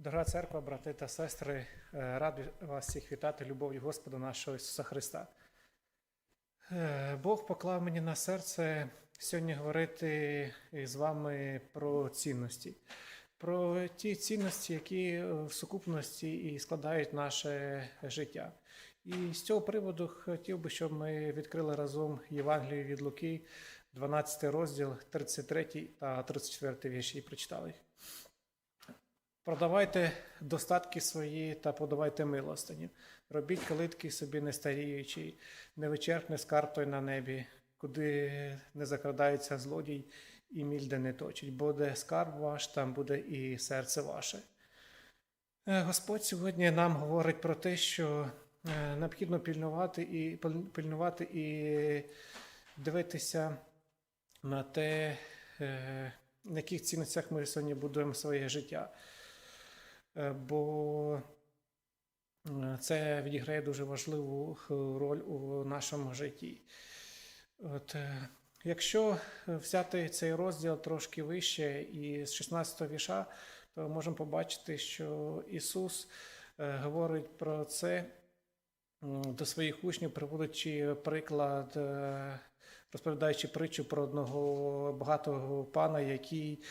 Дорога церква, брати та сестри, е, радий вас всіх вітати любов'ю Господа нашого Ісуса Христа. Е, Бог поклав мені на серце сьогодні говорити з вами про цінності, про ті цінності, які в сукупності і складають наше життя. І з цього приводу хотів би, щоб ми відкрили разом Євангелію від Луки, 12 розділ, 33 та 34 вірші і прочитали їх. Продавайте достатки свої та подавайте милостиню. Робіть калитки собі не старіючі, невичерпне скарб той на небі, куди не закрадається злодій і міль де не точить. Бо де скарб ваш, там буде і серце ваше. Е, Господь сьогодні нам говорить про те, що е, необхідно пильнувати і пильнувати і дивитися на те, е, на яких цінностях ми сьогодні будуємо своє життя. Е, бо е, це відіграє дуже важливу роль у нашому житті. От, е, якщо взяти цей розділ трошки вище і з 16 віша, то можемо побачити, що Ісус говорить про це до своїх учнів, приводячи приклад, розповідаючи притчу про одного багатого пана, який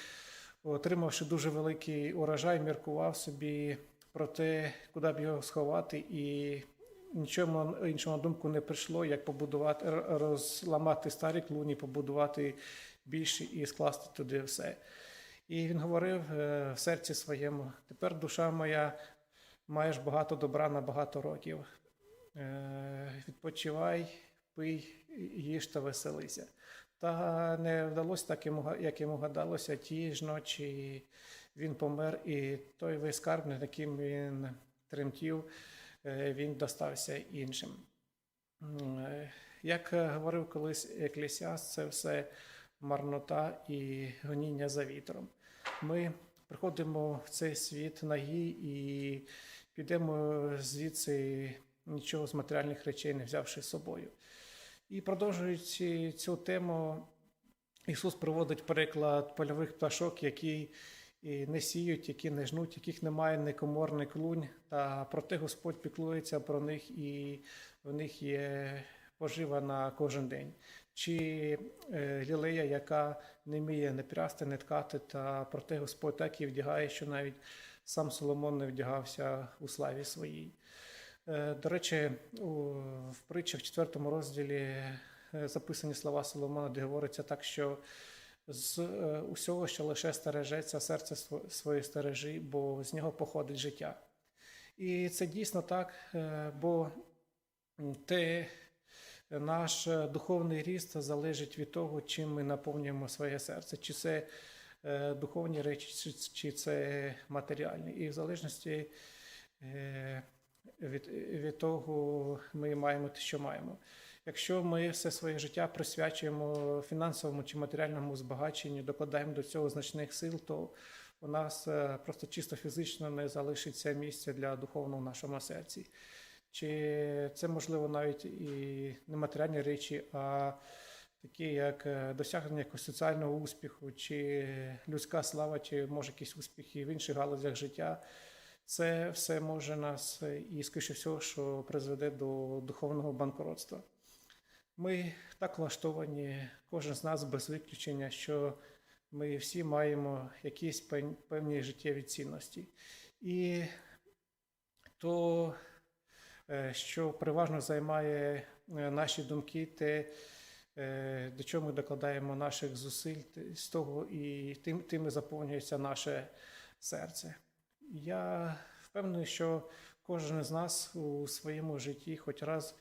отримавши дуже великий урожай, міркував собі про те, куди б його сховати, і нічому іншого на думку не прийшло, як побудувати, розламати старі клуні, побудувати більше і скласти туди все. І він говорив е, в серці своєму: тепер душа моя, маєш багато добра на багато років. Е, Відпочивай, пий, їж та веселися. Та не вдалося так, як йому гадалося, ті ж ночі він помер, і той весь скарб, над яким він тремтів, е, він достався іншим. Е, Як говорив колись Еклесіаст, це все марнота і гоніння за вітром. Ми приходимо в цей світ нагі і підемо звідси нічого з матеріальних речей не взявши з собою. І продовжуючи цю тему, Ісус приводить приклад польових пташок, які не сіють, які не жнуть, яких немає ні комор, ні клунь. Та проте Господь піклується про них, і в них є пожива на кожен день. Чи е, лілея, яка не вміє не прясти, не ткати, та проте Господь так і вдягає, що навіть сам Соломон не вдягався у славі своїй. Е, До речі, в притчах в четвертому розділі е, записані слова Соломона, де говориться так, що з е, усього, що лише стережеться, серце своє стережи, бо з нього походить життя. І це дійсно так, бо те, наш духовний ріст залежить від того, чим ми наповнюємо своє серце, чи це духовні речі, чи, це матеріальні. І в залежності від, від того ми маємо те, що маємо. Якщо ми все своє життя присвячуємо фінансовому чи матеріальному збагаченню, докладаємо до цього значних сил, то у нас е, просто чисто фізично не залишиться місця для духовного в нашому серці. Чи це можливо навіть і не матеріальні речі, а такі як е, досягнення якогось соціального успіху, чи людська слава, чи може якісь успіхи в інших галузях життя. Це все може нас е, і, скоріше всього, що призведе до духовного банкротства. Ми так влаштовані, кожен з нас без виключення, що ми всі маємо якісь певні життєві цінності. І то, е, що переважно займає е, наші думки, те, до чого ми докладаємо наших зусиль, з того і тим, тим і заповнюється наше серце. Я впевнений, що кожен з нас у своєму житті хоч раз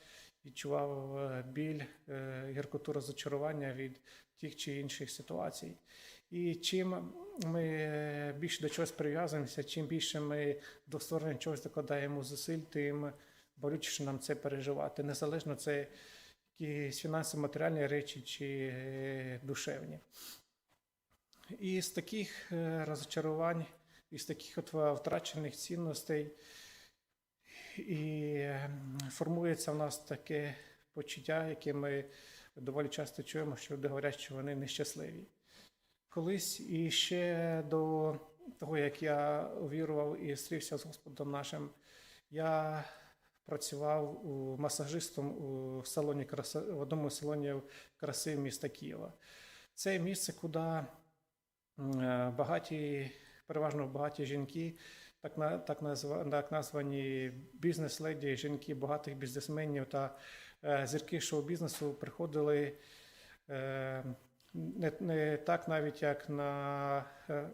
відчував е, біль, е, гіркоту розочарування від тих чи інших ситуацій. І чим ми е, більше до чогось прив'язуємося, чим більше ми до створення чогось докладаємо зусиль, тим болючіше нам це переживати. Незалежно це якісь фінансово матеріальні речі чи душевні. І з таких розчарувань, і з таких от е, втрачених цінностей і е, формується в нас таке почуття, яке ми доволі часто чуємо, що люди говорять, що вони нещасливі. Колись і ще до того, як я увірував і зустрівся з Господом нашим, я працював масажистом у салоні краси, в одному з салонів краси міста Києва. Це місце, куди е, багаті, переважно багаті жінки, так, на, так, назва, так названі бізнес-леді, жінки багатих бізнесменів та е, зірки шоу-бізнесу приходили е, не, не так навіть як на е,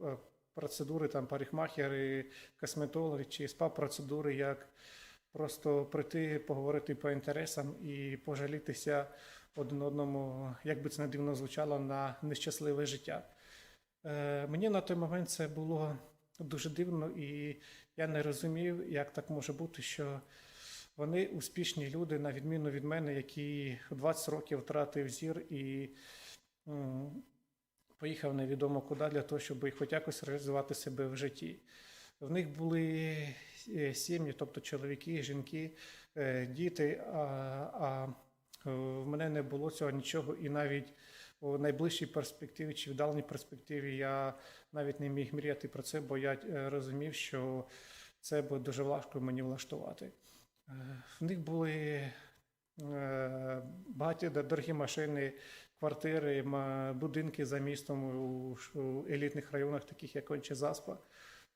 е, процедури там парикмахери, косметологи чи спа-процедури, як просто прийти, поговорити по інтересам і пожалітися один одному, як би це не дивно звучало, на нещасливе життя. Е, мені на той момент це було дуже дивно, і я не розумів, як так може бути, що вони успішні люди, на відміну від мене, які 20 років втратив зір і поїхав невідомо куди для того, щоб хоч якось реалізувати себе в житті. В них були е, сім'ї, тобто чоловіки, жінки, е, діти. А, в мене не було цього нічого, і навіть у найближчій перспективі чи в дальній перспективі я навіть не міг мріяти про це, бо я е, розумів, що це буде дуже важко мені влаштувати. Е, В них були е, багаті дорогі машини, квартири, будинки за містом у елітних районах, таких як Конче Заспа.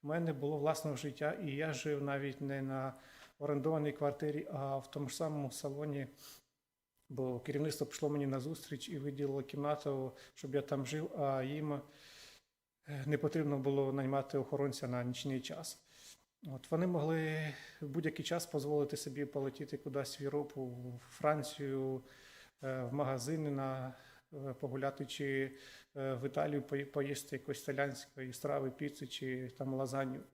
У мене було власного життя, і я жив навіть не на орендованій квартирі, а в тому ж самому салоні. Бо керівництво пішло мені на зустріч і виділило кімнату, щоб я там жив, а їм е, не потрібно було наймати охоронця на нічний час. От вони могли в будь-який час дозволити собі полетіти кудись в Європу, в Францію, е, в магазини на е, погуляти, чи в Італію поїсти якоїсь італійської страви, піци чи там лазанью.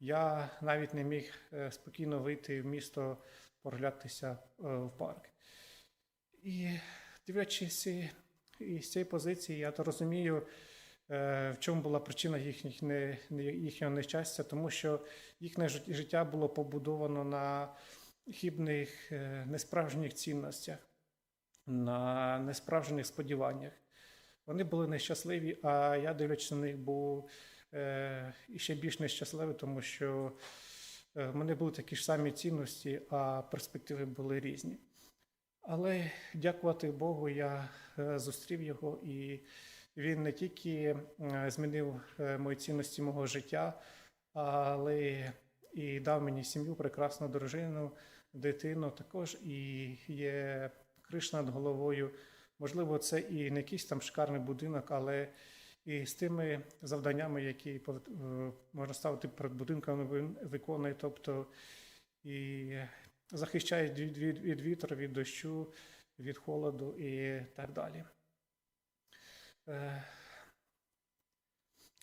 Я навіть не міг спокійно вийти в місто прогулятися е, в парк. І дивлячись і- і з цієї позиції, я то розумію, е, в чому була причина їхніх не, їхнього нещастя, тому що їхнє життя було побудовано на хібних, е, несправжніх цінностях, на несправжніх сподіваннях. Вони були нещасливі, а я, дивлячись на них, був е, ще більш нещасливий, тому що в мене були такі ж самі цінності, а перспективи були різні. Але дякувати Богу, я е, зустрів його, і він не тільки е, змінив е, мої цінності мого життя, але і дав мені сім'ю, прекрасну дружину, дитину також і є криш над головою. Можливо, це і не якийсь там шикарний будинок, але і з тими завданнями, які можна ставити перед будинком, він виконує, тобто і захищає від, від, від вітру, від дощу, від холоду і так далі. Е,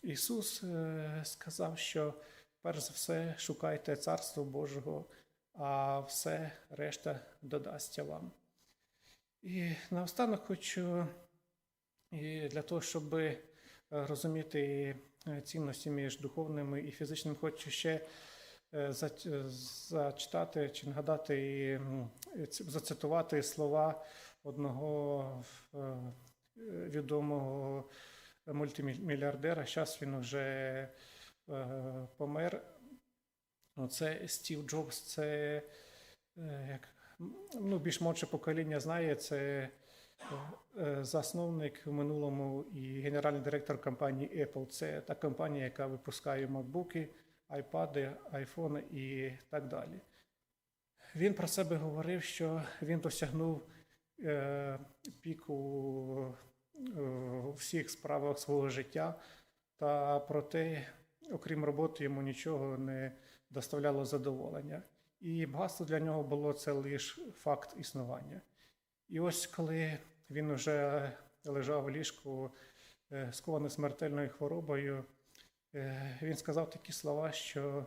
Ісус е, сказав, що перш за все шукайте Царство Божого, а все решта додасться вам. І наостанок хочу і для того, щоб е, розуміти цінності між духовними і фізичним, хочу ще зачитати чи нагадати і е, зацитувати слова одного е, відомого мультимільярдера. Зараз він вже е, помер. Ну, Це Стів Джобс, це е, як, ну, більш молодше покоління знає, це е, засновник в минулому і генеральний директор компанії Apple. Це та компанія, яка випускає макбуки, айпади, айфони і так далі. Він про себе говорив, що він досягнув е, піку е, у всіх справах свого життя, та проте, окрім роботи, йому нічого не доставляло задоволення. І багатство для нього було це лише факт існування. І ось коли він вже лежав в ліжку, е, скований смертельною хворобою, він сказав такі слова, що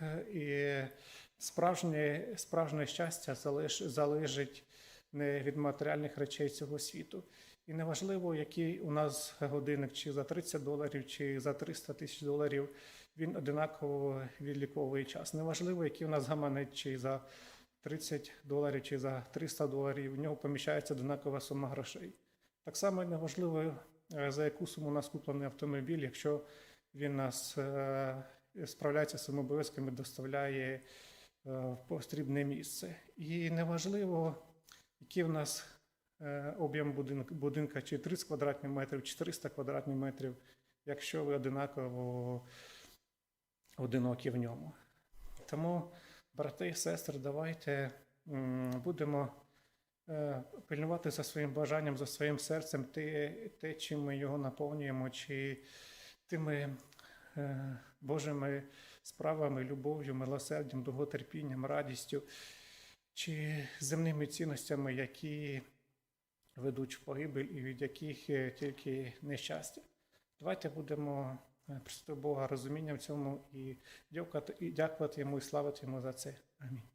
е, і справжнє, справжнє щастя залеж, залежить не від матеріальних речей цього світу. І неважливо, який у нас годинник, чи за 30 доларів, чи за 300 тисяч доларів, він одинаково відліковує час. Неважливо, який у нас гаманець, чи за 30 доларів, чи за 300 доларів, в нього поміщається одинакова сума грошей. Так само неважливо, е, за яку суму у нас куплений автомобіль, якщо він нас е, справляється з своїми обов'язками, доставляє е, в потрібне місце. І неважливо, який в нас об'єм будинка, будинка, чи 30 квадратних метрів, чи 400 квадратних метрів, якщо ви одинаково одинокі в ньому. Тому, брати і сестри, давайте будемо пильнувати за своїм бажанням, за своїм серцем, те, те, чим ми його наповнюємо, чи тими е, Божими справами, любов'ю, милосердям, довготерпінням, радістю, чи земними цінностями, які ведуть в погибель і від яких е, тільки нещастя. Давайте будемо е, просити Бога розуміння в цьому і дякувати, і дякувати йому і славити йому за це. Амінь.